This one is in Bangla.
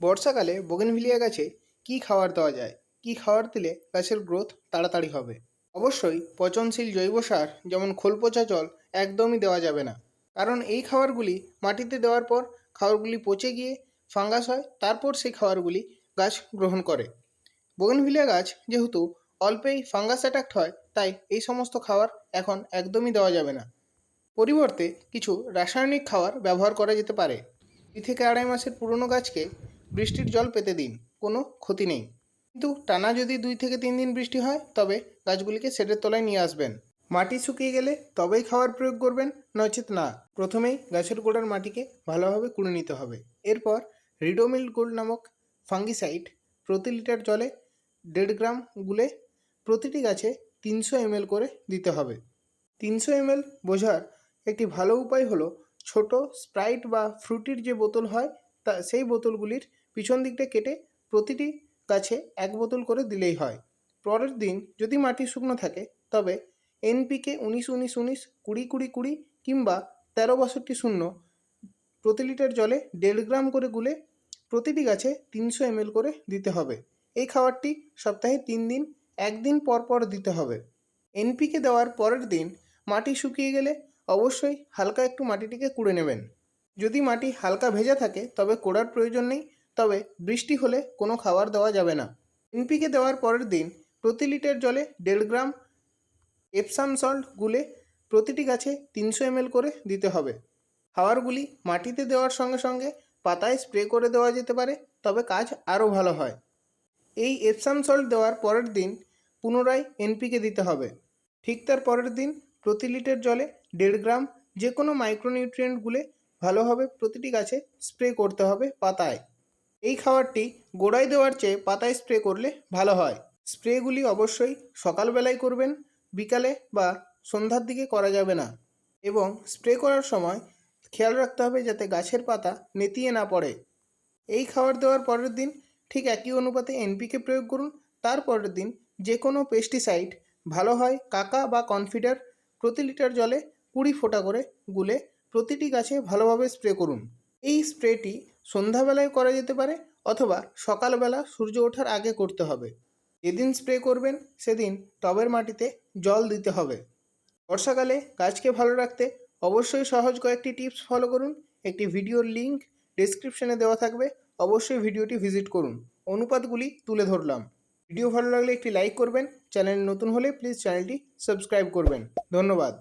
বর্ষাকালে বোগেনভিলিয়া গাছে কী খাবার দেওয়া যায়? কী খাবার দিলে গাছের গ্রোথ তাড়াতাড়ি হবে? অবশ্যই পচনশীল জৈব সার, যেমন খোল পচা জল, একদমই দেওয়া যাবে না। কারণ এই খাবারগুলি মাটিতে দেওয়ার পর খাবারগুলি পচে গিয়ে ফাঙ্গাস হয়, তারপর সেই খাবারগুলি গাছ গ্রহণ করে। বোগেনভিলিয়া গাছ যেহেতু অল্পেই ফাঙ্গাস অ্যাটাক্ট হয়, তাই এই সমস্ত খাবার এখন একদমই দেওয়া যাবে না। পরিবর্তে কিছু রাসায়নিক খাবার ব্যবহার করা যেতে পারে। দুই থেকে আড়াই মাসের পুরনো গাছকে বৃষ্টির জল পেতে দিন, কোনো ক্ষতি নেই। কিন্তু টানা যদি দুই থেকে তিন দিন বৃষ্টি হয়, তবে গাছগুলিকে শেডের তলায় নিয়ে আসবেন। মাটি শুকিয়ে গেলে তবেই খাবার প্রয়োগ করবেন, নচেত না। প্রথমেই গাছের গোড়ার মাটিকে ভালোভাবে কুড়ে নিতে হবে। এরপর রিডোমিল গোল্ড নামক ফাঙ্গিসাইড প্রতি লিটার জলে দেড় গ্রাম গুলে প্রতিটি গাছে তিনশো এমএল করে দিতে হবে। তিনশো এমএল বোঝার একটি ভালো উপায় হলো, ছোট স্প্রাইট বা ফ্রুটির যে বোতল হয়, তা সেই বোতলগুলির পিছন দিকটা কেটে প্রতিটি গাছে এক বোতল করে দিলেই হয়। পরের দিন যদি মাটি শুকনো থাকে, তবে এনপিকে উনিশ উনিশ উনিশ কুড়ি কুড়ি কুড়ি কিংবা তেরো বাষট্টি শূন্য প্রতি লিটার জলে দেড় গ্রাম করে গুলে প্রতিটি গাছে তিনশো এমএল করে দিতে হবে। এই খাবারটি সপ্তাহে তিন দিন, একদিন পর পর দিতে হবে। এনপিকে দেওয়ার পরের দিন মাটি শুকিয়ে গেলে অবশ্যই হালকা একটু মাটিটিকে কুড়ে নেবেন। যদি মাটি হালকা ভেজা থাকে, তবে কোড়ার প্রয়োজন নেই। তবে বৃষ্টি হলে কোনো খাবার দেওয়া যাবে না। এনপিকে দেওয়ার পরের দিন প্রতি লিটার জলে দেড় গ্রাম এপসাম সল্ট গুলে প্রতিটি গাছে তিনশো এমএল করে দিতে হবে। খাবারগুলি মাটিতে দেওয়ার সঙ্গে সঙ্গে পাতায় স্প্রে করে দেওয়া যেতে পারে, তবে কাজ আরও ভালো হয়। এই এপসাম সল্ট দেওয়ার পরের দিন পুনরায় এনপিকে দিতে হবে। ঠিক তার পরের দিন প্রতি লিটার জলে দেড় গ্রাম যে কোনো মাইক্রোনিউট্রিয়েন্ট গুলে ভালোভাবে প্রতিটি গাছে স্প্রে করতে হবে পাতায়। এই খাবারটি গোড়ায় দেওয়ার চেয়ে পাতায় স্প্রে করলে ভালো হয়। স্প্রেগুলি অবশ্যই সকালবেলায় করবেন, বিকালে বা সন্ধ্যার দিকে করা যাবে না এবং স্প্রে করার সময় খেয়াল রাখতে হবে যাতে গাছের পাতা নেতিয়ে না পড়ে। এই খাবার দেওয়ার পরের দিন ঠিক একই অনুপাতে এনপিকে প্রয়োগ করুন। তার পরের দিন যে কোনো পেস্টিসাইড ভালো হয় কাকা বা কনফিডার প্রতি লিটার জলে কুড়ি ফোঁটা করে গুলে প্রতিটি গাছে ভালোভাবে স্প্রে করুন। এই স্প্রেটি সন্ধ্যাবেলায় করা যেতে পারে অথবা সকালবেলা সূর্য ওঠার আগে করতে হবে। যেদিন স্প্রে করবেন, সেদিন টবের মাটিতে জল দিতে হবে। বর্ষাকালে গাছকে ভালো রাখতে অবশ্যই সহজ কয়েকটি টিপস ফলো করুন। একটি ভিডিওর লিঙ্ক ডেসক্রিপশনে দেওয়া থাকবে। অবশ্যই ভিডিওটি ভিজিট করুন। অনুপাতগুলি তুলে ধরলাম। ভিডিও ভালো লাগলে একটি লাইক করবেন। চ্যানেল নতুন হলে প্লিজ চ্যানেলটি সাবস্ক্রাইব করবেন। ধন্যবাদ।